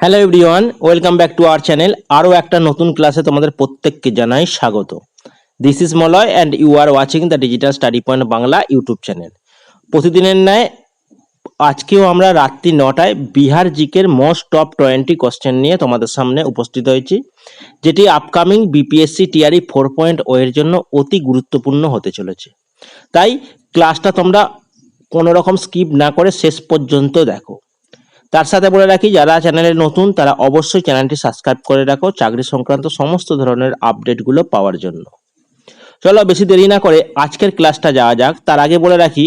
Hello everyone welcome back to our channel আরও একটা নতুন ক্লাসে তোমাদের প্রত্যেককে জানাই স্বাগত। This is Malay and you are watching the digital study point Bangla YouTube channel প্রতিদিনের ন্যায়, আজকেও আমরা রাত্রি নটায় বিহার জিকের মোস্ট টপ টোয়েন্টি কোশ্চেন নিয়ে তোমাদের সামনে উপস্থিত হয়েছি, যেটি upcoming BPSC TRE four point ওয়ের জন্য অতি গুরুত্বপূর্ণ হতে চলেছে। তাই ক্লাসটা তোমরা কোনো রকম স্কিপ না করে শেষ পর্যন্ত দেখো। তার সাথে বলে রাখি, যারা চ্যানেলে নতুন, তারা অবশ্যই চ্যানেলটি সাবস্ক্রাইব করে রাখো চাকরি সংক্রান্ত সমস্ত ধরনের আপডেটগুলো পাওয়ার জন্য। চলো বেশি দেরি না করে আজকের ক্লাসটা যাওয়া যাক। তার আগে বলে রাখি,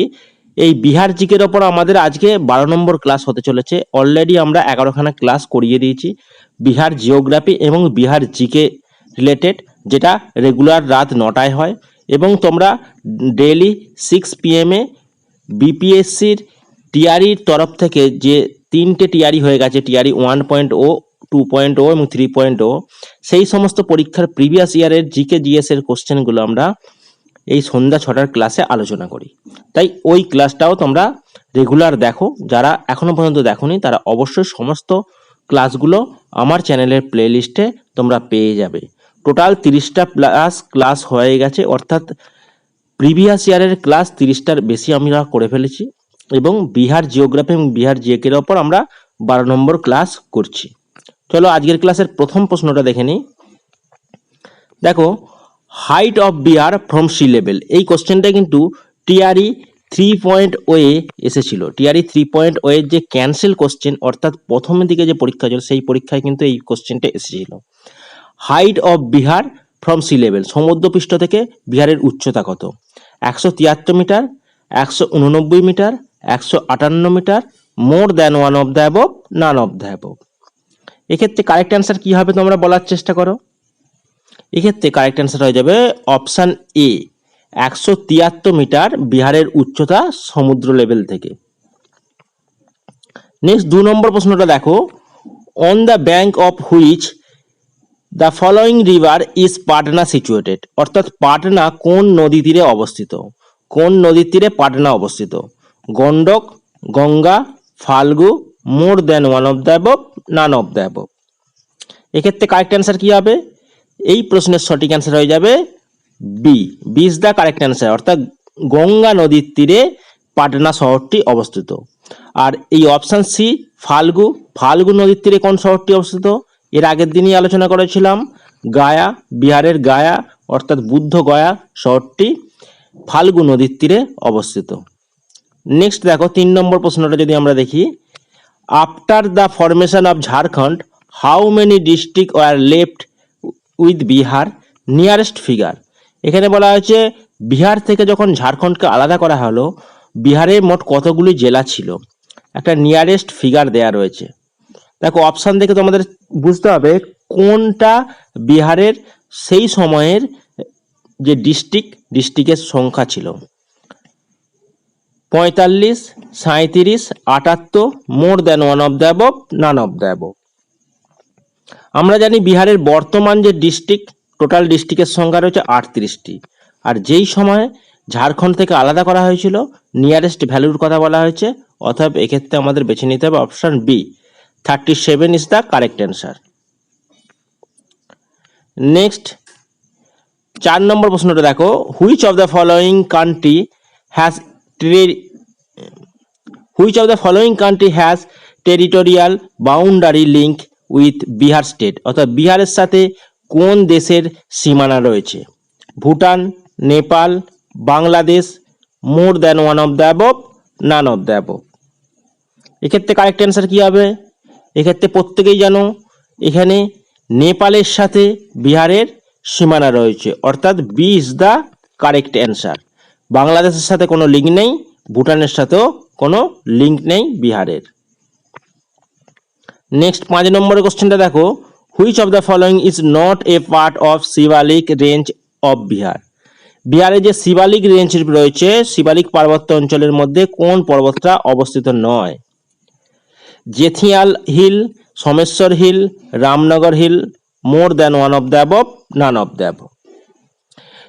এই বিহার জিকের ওপর আমাদের আজকে বারো নম্বর ক্লাস হতে চলেছে। অলরেডি আমরা এগারোখানা ক্লাস করিয়ে দিয়েছি। বিহার জিওগ্রাফি এবং বিহার জিকে রিলেটেড, যেটা রেগুলার রাত নটায় হয় এবং তোমরা ডেইলি সিক্স পিএমে বিপিএসসির টিআরির তরফ থেকে যে তিনটে টিআরি হয়ে গেছে TRE one point o two point o এবং থ্রি পয়েন্ট ও সেই সমস্ত পরীক্ষার প্রিভিয়াস ইয়ারের জিকে জিএস এর কোশ্চেনগুলো আমরা এই সন্ধ্যা ছটার ক্লাসে আলোচনা করি। তাই ওই ক্লাসটাও তোমরা রেগুলার দেখো। যারা এখনও পর্যন্ত দেখোনি, তারা অবশ্যই সমস্ত ক্লাসগুলো আমার চ্যানেলের প্লে লিস্টে তোমরা পেয়ে যাবে। টোটাল তিরিশটা প্লাস ক্লাস হয়ে গেছে, অর্থাৎ প্রিভিয়াস ইয়ারের ক্লাস তিরিশটার বেশি আমরা করে ফেলেছি। এবং বিহার জিওগ্রাফি এবং বিহার জিএকের ওপর আমরা বারো নম্বর ক্লাস করছি। চলো আজকের ক্লাসের প্রথম প্রশ্নটা দেখে নিই। দেখো height of Bihar from sea level এই কোশ্চেনটা কিন্তু টিআরই থ্রি পয়েন্ট ওয়ে এসেছিল। টিআরই থ্রি পয়েন্ট ওয়ের যে ক্যান্সেল কোশ্চেন অর্থাৎ প্রথমের দিকে যে পরীক্ষা ছিল, সেই পরীক্ষায় কিন্তু এই কোশ্চেনটা এসেছিল। Height of Bihar from sea level সমুদ্রপৃষ্ঠ থেকে বিহারের উচ্চতা কত? একশো তিয়াত্তর মিটার, একশো উননব্বই মিটার একশো আটান্ন metre, more than one of the above, none of the above. এক্ষেত্রে কারেক্ট অ্যান্সার কী হবে তোমরা বলার চেষ্টা করো? এক্ষেত্রে কারেক্ট অ্যান্সার হয়ে যাবে অপশান এ, একশো তিয়াত্তর মিটার বিহারের উচ্চতা সমুদ্র লেভেল থেকে। নেক্সট দু নম্বর প্রশ্নটা দেখো। On the bank of which the following river is Patna situated অর্থাৎ পাটনা কোন নদী তীরে অবস্থিত? কোন নদীর তীরে পাটনা অবস্থিত? Gandak Ganga, Falgu, more then one of the none of the এক্ষেত্রে কারেক্ট অ্যান্সার কী হবে? এই প্রশ্নের সঠিক অ্যান্সার হয়ে যাবে B B is the correct answer অর্থাৎ গঙ্গা নদীর তীরে পাটনা শহরটি অবস্থিত। আর এই অপশান সি ফাল্গু। ফাল্গু নদীর তীরে কোন শহরটি অবস্থিত? এর আগের দিনই আলোচনা করেছিলাম, গায়া, বিহারের গায়া, অর্থাৎ বুদ্ধ গয়া শহরটি ফাল্গু নদীর তীরে অবস্থিত। নেক্সট দেখো, তিন নম্বর প্রশ্নটা যদি আমরা দেখি after the formation of Jharkhand how many district were left with Bihar nearest figure এখানে বলা হয়েছে বিহার থেকে যখন ঝাড়খণ্ডকে আলাদা করা হলো বিহারে মোট কতগুলি জেলা ছিল? একটা নিয়ারেস্ট ফিগার দেয়া রয়েছে। দেখো অপশান দেখে তোমাদের বুঝতে হবে কোনটা বিহারের সেই সময়ের যে ডিস্ট্রিক্ট ডিস্ট্রিক্টের সংখ্যা ছিল। পঁয়তাল্লিশ সাঁত্রিশ আটাত্তর, more than one of the above none of the above আমরা জানি বিহারের বর্তমান যে ডিস্ট্রিক্ট টোটাল ডিস্ট্রিক্টের সংখ্যা রয়েছে আটত্রিশটি। আর যেই সময় ঝাড়খণ্ড থেকে আলাদা করা হয়েছিল নিয়ারেস্ট ভ্যালুর কথা বলা হয়েছে, অতএব এক্ষেত্রে আমাদের বেছে নিতে হবে option B thirty seven is the correct answer next চার নম্বর প্রশ্নটা দেখো। Which of the following country has which of the following country has territorial boundary link with Bihar state অর্থাৎ বিহারের সাথে কোন দেশের সীমানা রয়েছে? Bhutan, Nepal, Bangladesh more than one of the above none of the above এক্ষেত্রে correct answer কী হবে? এক্ষেত্রে প্রত্যেকেই জানো, এখানে নেপালের সাথে বিহারের সীমানা রয়েছে। অর্থাৎ B is the correct answer বাংলাদেশের সাথে কোনো লিঙ্ক নেই, ভুটানের সাথেও কোনো লিঙ্ক নেই, বিহারের। নেক্সট পাঁচ নম্বরের কোশ্চেনটা দেখো। Which of the following is not a part of Shivalik range of Bihar বিহারে যে শিবালিক রেঞ্জ রয়েছে শিবালিক পার্বত্য অঞ্চলের মধ্যে কোন পর্বতটা অবস্থিত নয়? Jethial hill, Someshwar hill, Ramnagar hill, more than one of the above, none of the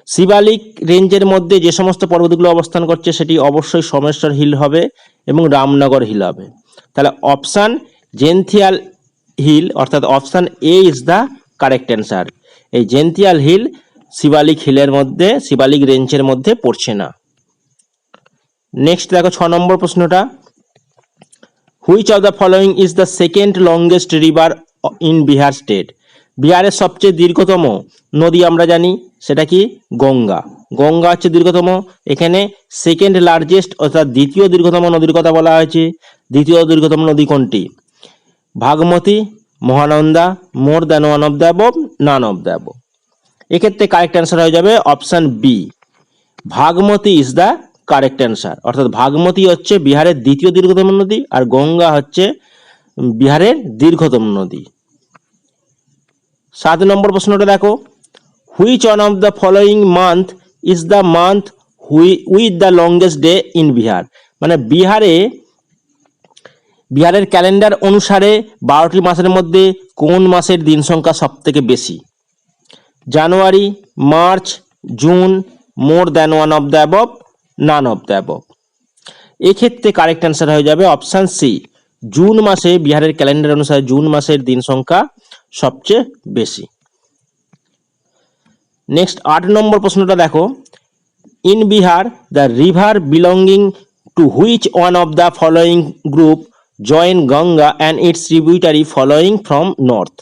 Shivalik রেঞ্জের মধ্যে যে সমস্ত পর্বতগুলো অবস্থান করছে, সেটি অবশ্যই সোমেশ্বর হিল হবে এবং রামনগর হিল হবে। তাহলে অপশান জেনথিয়াল হিল, অর্থাৎ option A is the correct answer এই জেন্তিয়াল হিল শিবালিক হিলের মধ্যে, শিবালিক রেঞ্জের মধ্যে পড়ছে না। নেক্সট দেখো ছ নম্বর প্রশ্নটা। Which of the following is the second longest river in Bihar state বিহারের সবচেয়ে দীর্ঘতম নদী আমরা জানি, সেটা কি? গঙ্গা। গঙ্গা হচ্ছে দীর্ঘতম। এখানে সেকেন্ড লার্জেস্ট অর্থাৎ দ্বিতীয় দীর্ঘতম নদীর কথা বলা হয়েছে। দ্বিতীয় দীর্ঘতম নদী কোনটি? Bagmati, Mahananda more than one of the above none of the above এক্ষেত্রে কারেক্ট অ্যান্সার হয়ে যাবে option B Bagmati is the correct answer অর্থাৎ ভাগমতী হচ্ছে বিহারের দ্বিতীয় দীর্ঘতম নদী আর গঙ্গা হচ্ছে বিহারের দীর্ঘতম নদী। সাত নম্বর প্রশ্নটা দেখো। Which one of the following month is the month which with the longest day in Bihar মানে বিহারে, বিহারের ক্যালেন্ডার অনুসারে বারোটি মাসের মধ্যে কোন মাসের দিন সংখ্যা সব থেকে বেশি? January, March, June, more than one of the above, none of the above. এক্ষেত্রে কারেক্ট অ্যান্সার হয়ে যাবে অপশান সি। জুন মাসে বিহারের ক্যালেন্ডার অনুসারে জুন মাসের দিন সংখ্যা সবচেয়ে বেশি। নেক্সট আট নম্বর প্রশ্নটা দেখো। In Bihar the river belonging to which one of the following group join Ganga and its tributary following from north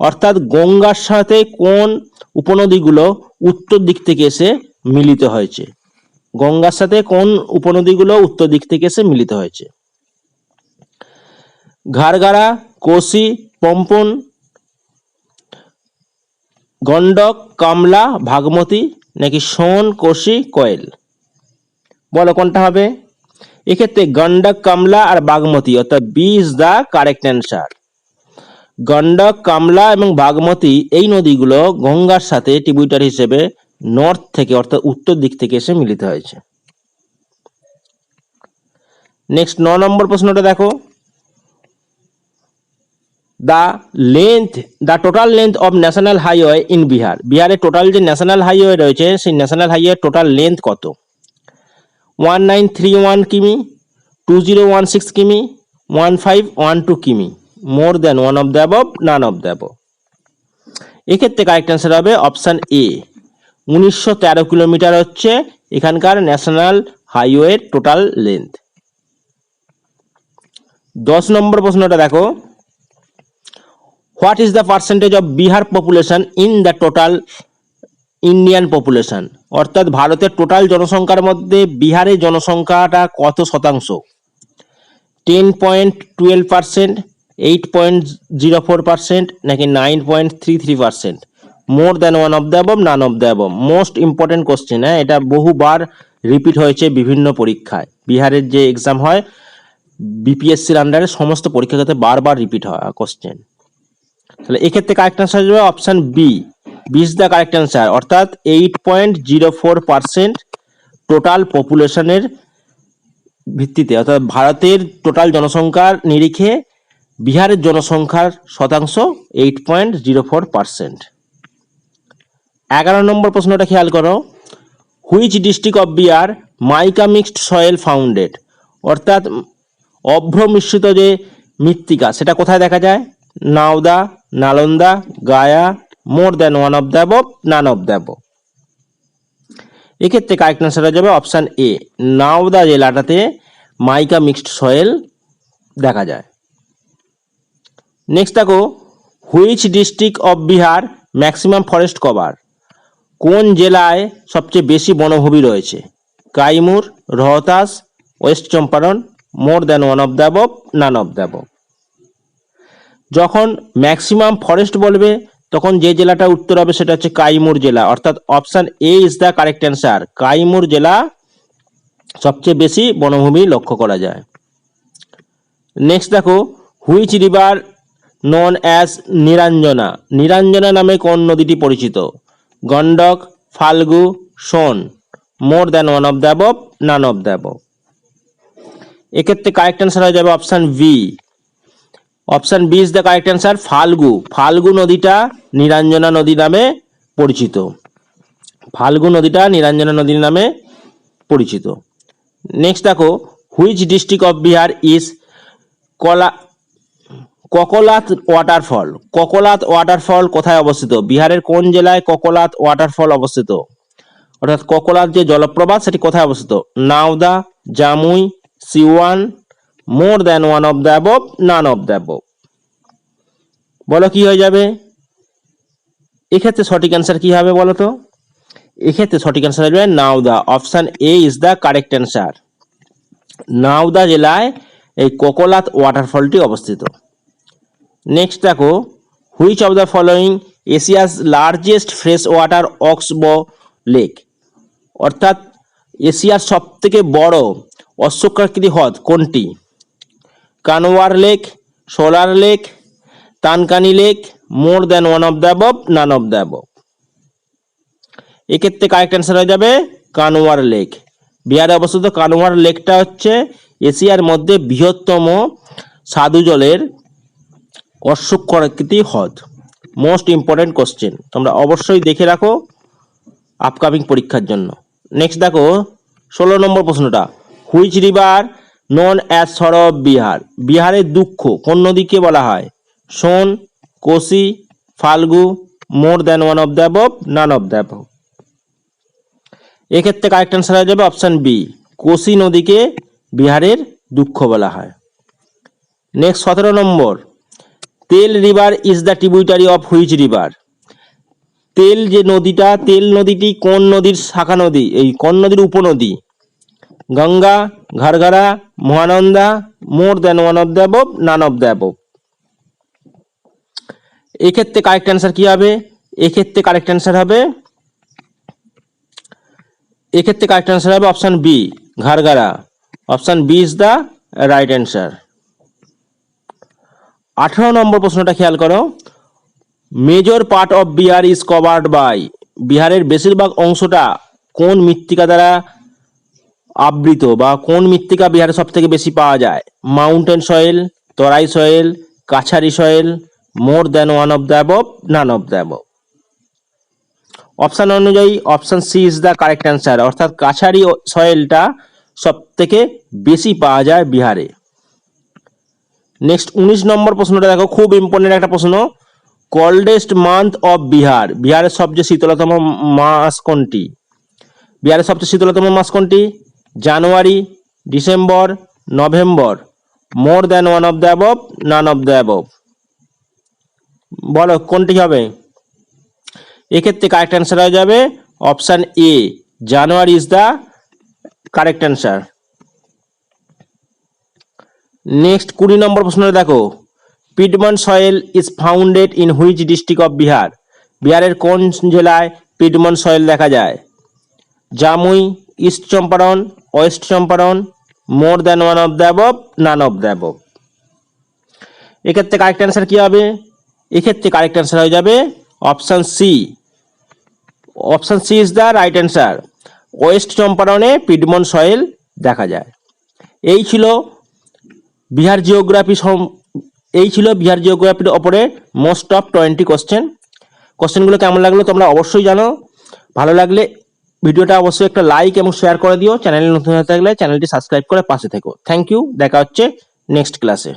অর্থাৎ গঙ্গার সাথে কোন উপনদীগুলো উত্তর দিক থেকে এসে মিলিত হয়েছে? গঙ্গার সাথে কোন উপনদীগুলো উত্তর দিক থেকে এসে মিলিত হয়েছে? ঘাড়গাড়া কোশি পম্পন গন্ডক কামলা, ভাগমতী নাকি সোন, কোশি, কোয়েল? বলো, কোনটা হবে? এক্ষেত্রে গন্ডক কামলা আর বাগমতী অর্থাৎ B is the correct answer Gandak Kamla এবং বাগমতী এই নদীগুলো গঙ্গার সাথে ট্রিবিউটার হিসেবে নর্থ থেকে, অর্থাৎ উত্তর দিক থেকে এসে মিলিত হয়েছে। নেক্সট ন নম্বর প্রশ্নটা দেখো। The length the total length of national highway in Bihar বিহারের টোটাল যে ন্যাশনাল হাইওয়ে রয়েছে, সেই ন্যাশনাল হাইওয়ে টোটাল লেন্থ কত? ওয়ান নাইন থ্রি ওয়ান কিমি টু জিরো ওয়ান সিক্স কিমি ওয়ান ফাইভ ওয়ান টু কিমি। More than one of the above none of the above এক্ষেত্রে correct answer হবে option A উনিশশো তেরো কিলোমিটার হচ্ছে এখানকার ন্যাশনাল হাইওয়ের টোটাল লেন্থ দশ নম্বর প্রশ্নটা দেখো। What is the percentage of Bihar population in the total Indian population অর্থাৎ ভারতের টোটাল জনসংখ্যার মধ্যে বিহারের জনসংখ্যাটা কত শতাংশ? Ten point twelve percent eight point zero four percent নাকি nine point three three percent more than one of the above none of the above most important question হ্যাঁ? এটা বহুবার রিপিট হয়েছে বিভিন্ন পরীক্ষায়। বিহারের যে এক্সাম হয় বিপিএসসির আন্ডারে সমস্ত পরীক্ষাতে বারবার রিপিট হয় কোশ্চেন তাহলে এক্ষেত্রে কারেক্ট অ্যান্সার হবে option B is the correct answer অর্থাৎ eight point zero four percent total পপুলেশনের ভিত্তিতে, অর্থাৎ ভারতের টোটাল জনসংখ্যার নিরিখে বিহারের জনসংখ্যার শতাংশ eight point zero four percent এগারো নম্বর প্রশ্নটা খেয়াল করো। Which district of Bihar mica mixed soil founded অর্থাৎ অভ্র মিশ্রিত যে মৃত্তিকা, সেটা কোথায় দেখা যায়? Nawada Nalanda, Gaya, more than one of the above none of the above এক্ষেত্রে কারেক্ট অ্যান্সার হয়ে যাবে অপশান এ নাওদা জেলাটাতে মাইকা মিক্সড সয়েল দেখা যায়। নেক্সট দেখো which district of Bihar maximum forest cover কোন জেলায় সবচেয়ে বেশি বনভূমি রয়েছে? Kaimur, Rohtas, west Champaran, more than one of the above none of the above যখন ম্যাক্সিমাম ফরেস্ট বলবে, তখন যে জেলাটা উত্তর হবে সেটা হচ্ছে কাইমুর জেলা। অর্থাৎ option A is the correct answer Kaimur জেলা সবচেয়ে বেশি বনভূমি লক্ষ্য করা যায়। নেক্সট দেখো which river known as Niranjana Niranjana নামে কোন নদীটি পরিচিত? Gandak Falgu Son more than one of the above none of the above এক্ষেত্রে কারেক্ট অ্যান্সার হয়ে যাবে option B option B is the correct answer Falgu Falgu নদীটা নিরঞ্জনা নদী নামে পরিচিত। ফাল্গু নদীটা নিরঞ্জনা নদীর নামে পরিচিত। নেক্সট দেখো which district of Bihar is কলা ককলাত ওয়াটারফল ককলাত ওয়াটারফল কোথায় অবস্থিত? বিহারের কোন জেলায় ককলাত ওয়াটারফল অবস্থিত? অর্থাৎ ককলাত যে জলপ্রপাত, সেটি কোথায় অবস্থিত? Nawada, Jamui, Siwan more than one of the above none of the above বলো কি হয়ে যাবে? এক্ষেত্রে সঠিক অ্যান্সার কি হবে বলো তো? এক্ষেত্রে সঠিক অ্যান্সার হবে Nawada option A is the correct answer Nawada জেলায় এই কোকোলাত ওয়াটারফলটি অবস্থিত। নেক্সট দেখো which of the following Asia's largest fresh water oxbow lake অর্থাৎ এশিয়ার সব থেকে বড় অশ্বকাকৃতি হ্রদ কোনটি? Kanwar lake, solar lake, Tankani lake, more than one of the above, none of the above. এক্ষেত্রে কারেক্ট অ্যান্সার হয়ে যাবে কানওয়ার লেক। বিহারে অবস্থিত কানওয়ার লেকটা হচ্ছে এশিয়ার মধ্যে বৃহত্তম স্বাদু জলের অশ্বক্ষরাকৃতি হ্রদ। মোস্ট ইম্পর্টেন্ট কোশ্চেন তোমরা অবশ্যই দেখে রাখো আপকামিং পরীক্ষার জন্য। নেক্সট দেখো, ষোলো নম্বর প্রশ্নটা হুইচ রিভার নন অ্যাজ সরব বিহার। বিহারের দুঃখ, কোন নদীকে বলা হয়? Son, Kosi, Falgu, more than one of the above, none of the above. এক্ষেত্রে কারেক্ট অ্যান্সার হয়ে যাবে অপশান বি কোসি নদীকে বিহারের দুঃখ বলা হয়। নেক্সট সতেরো নম্বর, Tel river is the tributary of which river Tel যে নদীটা, তেল নদীটি কোন নদীর শাখা নদী? এই কোন নদীর উপনদী? Ganga ঘারঘারা Mahananda, more than one of the none of the এক্ষেত্রে কারেক্ট অ্যান্সার কি হবে? এক্ষেত্রে কারেক্ট অ্যান্সার হবে, এক্ষেত্রে কারেক্ট অ্যান্সার হবে option B ঘারঘারা option B is the right answer আঠারো নম্বর প্রশ্নটা খেয়াল করো। Major part of Bihar is covered by বিহারের বেশিরভাগ অংশটা কোন মৃত্তিকা দ্বারা আবৃত বা কোন মৃত্তিকা বিহারে সব থেকে বেশি পাওয়া যায়? Mountain soil, Terai soil, Kachhari soil, more than one of the above, none of the above. Option অনুযায়ী, option C is the correct answer, অর্থাৎ কাছারি সয়েলটা সব থেকে বেশি পাওয়া যায় বিহারে। নেক্সট, উনিশ নম্বর প্রশ্নটা দেখো, খুব ইম্পর্টেন্ট একটা প্রশ্ন। কোল্ডেস্ট মান্থ অফ বিহার বিহারের সবচেয়ে শীতলতম মাস কোনটি? বিহারের সবচেয়ে শীতলতম মাস কোনটি? January, December, November. More than one of the above none of the above বলো, কোনটি হবে? এক্ষেত্রে কারেক্ট অ্যান্সার হয়ে যাবে option A January is the correct answer next কুড়ি নম্বর প্রশ্নটা দেখো। Piedmont soil is founded in which district of Bihar বিহারের কোন জেলায় পিডমন সয়েল দেখা যায়? Jamui east Champaran west Champaran, more than one of the none of the এক্ষেত্রে কারেক্ট অ্যান্সার কী হবে? এক্ষেত্রে কারেক্ট অ্যান্সার হয়ে যাবে option C option C is the right answer west চম্পারনে piedmont soil দেখা যায়। এই ছিল বিহার জিওগ্রাফি এই ছিল বিহার জিওগ্রাফির ওপরে মোস্ট অফ টোয়েন্টি কোশ্চেন কোশ্চেনগুলো কেমন লাগল তোমরা অবশ্যই জানো। ভালো লাগলে ভিডিওটা অবশ্যই একটা লাইক এবং শেয়ার করে দিও। চ্যানেলে নতুন হয়ে থাকলে চ্যানেলটি সাবস্ক্রাইব করে পাশে থেকো। থ্যাংক ইউ দেখা হচ্ছে নেক্সট ক্লাসে